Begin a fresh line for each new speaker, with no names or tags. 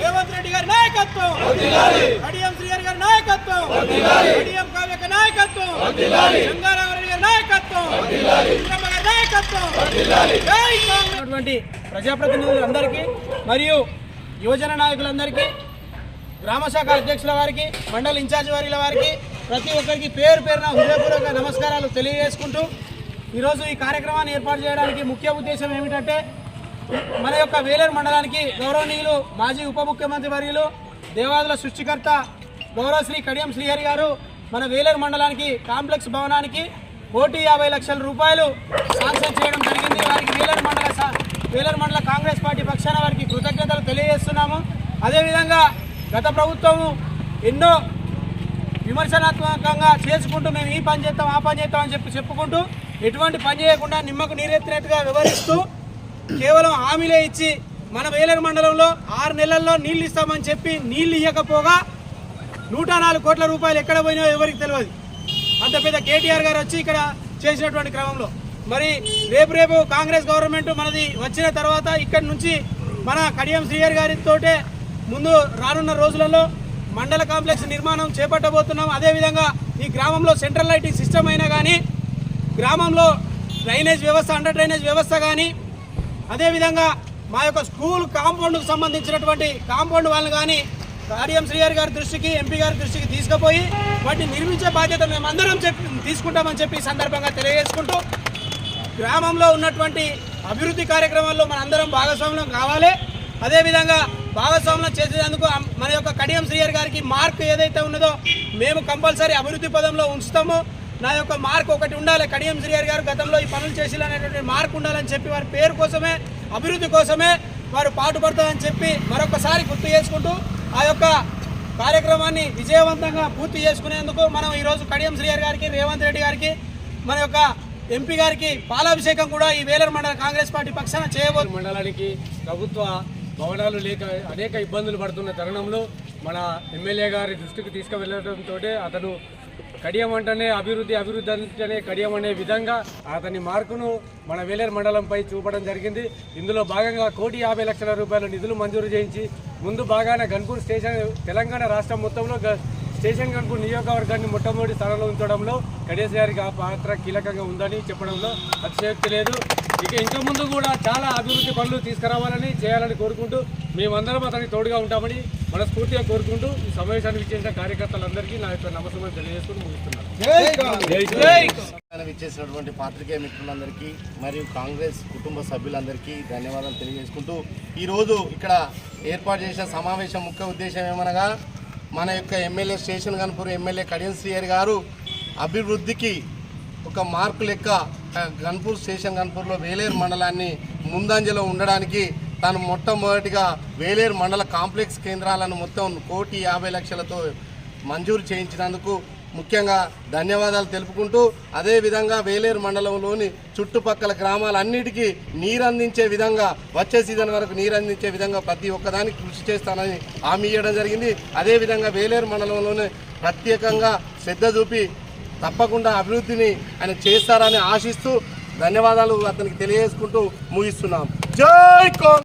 రేవంత్ రెడ్డి గారి నాయకత్వం శ్రీహరి గారి నాయకత్వం నాయకత్వం గారి నాయకత్వం నాయకత్వం ప్రజాప్రతినిధులందరికీ మరియు యువజన నాయకులందరికీ గ్రామ శాఖ అధ్యక్షుల వారికి మండల ఇన్ఛార్జ్ వారిల వారికి ప్రతి ఒక్కరికి పేరు పేరున హృదయపూర్వక నమస్కారాలు తెలియజేసుకుంటూ ఈరోజు ఈ కార్యక్రమాన్ని ఏర్పాటు చేయడానికి ముఖ్య ఉద్దేశం ఏమిటంటే మన యొక్క వేలేరు మండలానికి గౌరవనీయులు మాజీ ఉప ముఖ్యమంత్రి వర్యులు దేవాదుల సృష్టికర్త గౌరవశ్రీ కడియం శ్రీహరి గారు మన వేలేరు మండలానికి కాంప్లెక్స్ భవనానికి కోటి యాభై లక్షల రూపాయలు శాంక్షన్ చేయడం జరిగింది. వారికి వేలేరు మండల వేలేరు మండల కాంగ్రెస్ పార్టీ పక్షాన వారికి కృతజ్ఞతలు తెలియజేస్తున్నాము. అదేవిధంగా గత ప్రభుత్వము ఎన్నో విమర్శనాత్మకంగా చేసుకుంటూ మేము ఈ పని చేస్తాం ఆ పని చేస్తాం అని చెప్పి చెప్పుకుంటూ ఎటువంటి పని చేయకుండా నిమ్మకు నీరెత్తినట్టుగా వివరిస్తూ కేవలం హామీలే ఇచ్చి మన వేలేరు మండలంలో ఆరు నెలల్లో నీళ్ళు ఇస్తామని చెప్పి నీళ్ళు ఇవ్వకపోగా నూట నాలుగు కోట్ల రూపాయలు ఎక్కడ పోయినాయో ఎవరికి తెలియదు. అంత పెద్ద కేటీఆర్ గారు వచ్చి ఇక్కడ చేసినటువంటి క్రమంలో. మరి రేపు రేపు కాంగ్రెస్ గవర్నమెంట్ మనది వచ్చిన తర్వాత ఇక్కడి నుంచి మన కడియం శ్రీయర్ గారితోటే ముందు రానున్న రోజులలో మండల కాంప్లెక్స్ నిర్మాణం చేపట్టబోతున్నాం. అదేవిధంగా ఈ గ్రామంలో సెంట్రల్ లైటింగ్ సిస్టమ్ అయినా కానీ గ్రామంలో డ్రైనేజ్ వ్యవస్థ అండర్ డ్రైనేజ్ వ్యవస్థ కానీ అదేవిధంగా మా యొక్క స్కూల్ కాంపౌండ్కు సంబంధించినటువంటి కాంపౌండ్ వాళ్ళని కానీ కార్యం శ్రీగారి గారి దృష్టికి ఎంపీ గారి దృష్టికి తీసుకుపోయి వాటిని నిర్మించే బాధ్యత మేమందరం చెప్పి తీసుకుంటామని చెప్పి ఈ సందర్భంగా తెలియజేసుకుంటూ గ్రామంలో ఉన్నటువంటి అభివృద్ధి కార్యక్రమాల్లో మనందరం భాగస్వామ్యం కావాలి. అదేవిధంగా భాగస్వామ్యం చేసేందుకు మన యొక్క కడియం శ్రీయర్ గారికి మార్క్ ఏదైతే ఉన్నదో మేము కంపల్సరీ అభివృద్ధి పదంలో ఉంచుతాము. నా యొక్క మార్క్ ఒకటి ఉండాలి. కడియం శ్రీయర్ గారు గతంలో ఈ పనులు చేసి అనేటువంటి మార్క్ ఉండాలని చెప్పి వారి పేరు కోసమే అభివృద్ధి కోసమే వారు పాటుపడతారని చెప్పి మరొకసారి గుర్తు చేసుకుంటూ ఆ యొక్క కార్యక్రమాన్ని విజయవంతంగా పూర్తి చేసుకునేందుకు మనం ఈరోజు కడియం శ్రీయర్ గారికి రేవంత్ రెడ్డి గారికి మన యొక్క ఎంపీ గారికి పాలాభిషేకం కూడా ఈ వేలర్ మండల కాంగ్రెస్ పార్టీ పక్షాన చేయబోతుంది
మండలానికి ప్రభుత్వ భవనాలు లేక అనేక ఇబ్బందులు పడుతున్న తరుణంలో మన ఎమ్మెల్యే గారి దృష్టికి తీసుకువెళ్ళడంతో అతను కడియం అంటేనే అభివృద్ధి అభివృద్ధి అంటేనే కడియం అనే విధంగా అతని మార్కును మన వేలేరు మండలంపై చూపడం జరిగింది. ఇందులో భాగంగా కోటి యాభై లక్షల రూపాయల నిధులు మంజూరు చేయించి ముందు భాగాన గన్పూర్ స్టేషన్ తెలంగాణ రాష్ట్రం మొత్తంలో గ- స్టేషన్ గన్పూర్ నియోజకవర్గాన్ని మొట్టమొదటి స్థానంలో ఉంచడంలో గణేష్ గారికి ఆ పాత్ర కీలకంగా ఉందని చెప్పడంలో అతిశయోక్తి లేదు. ఇక ఇంకా ముందు కూడా చాలా అభివృద్ధి పనులు తీసుకురావాలని చేయాలని కోరుకుంటూ మేమందరం అతనికి తోడుగా ఉంటామని మనస్ఫూర్తిగా కోరుకుంటూ ఈ సమావేశానికి ఇచ్చేసిన కార్యకర్తలందరికీ నా యొక్క నమస్కారం తెలియజేసుకుని ముగిస్తున్నాను.
ఇచ్చేసినటువంటి పాత్రికేయ మిత్రులందరికీ మరియు కాంగ్రెస్ కుటుంబ సభ్యులందరికీ ధన్యవాదాలు తెలియజేసుకుంటూ ఈరోజు ఇక్కడ ఏర్పాటు చేసిన సమావేశం ముఖ్య ఉద్దేశం ఏమనగా మన యొక్క MLA station Ghanpur MLA Kadiyam Srihari garu అభివృద్ధికి ఒక మార్కు లెక్క గన్పూర్ స్టేషన్ గన్పూర్లో వేలేరు మండలాన్ని ముందంజలో ఉండడానికి తాను మొట్టమొదటిగా వేలేరు మండల కాంప్లెక్స్ కేంద్రాలను మొత్తం కోటి యాభై లక్షలతో మంజూరు చేయించినందుకు ముఖ్యంగా ధన్యవాదాలు తెలుపుకుంటూ అదేవిధంగా వేలేరు మండలంలోని చుట్టుపక్కల గ్రామాలన్నిటికీ నీరు అందించే విధంగా వచ్చే సీజన్ వరకు నీరు అందించే విధంగా ప్రతి ఒక్కదానికి కృషి చేస్తానని హామీ ఇవ్వడం జరిగింది. అదేవిధంగా వేలేరు మండలంలోనే ప్రత్యేకంగా శ్రద్ధ చూపి తప్పకుండా అభివృద్ధిని ఆయన చేస్తారని ఆశిస్తూ ధన్యవాదాలు అతనికి తెలియజేసుకుంటూ ముగిస్తున్నాం. జై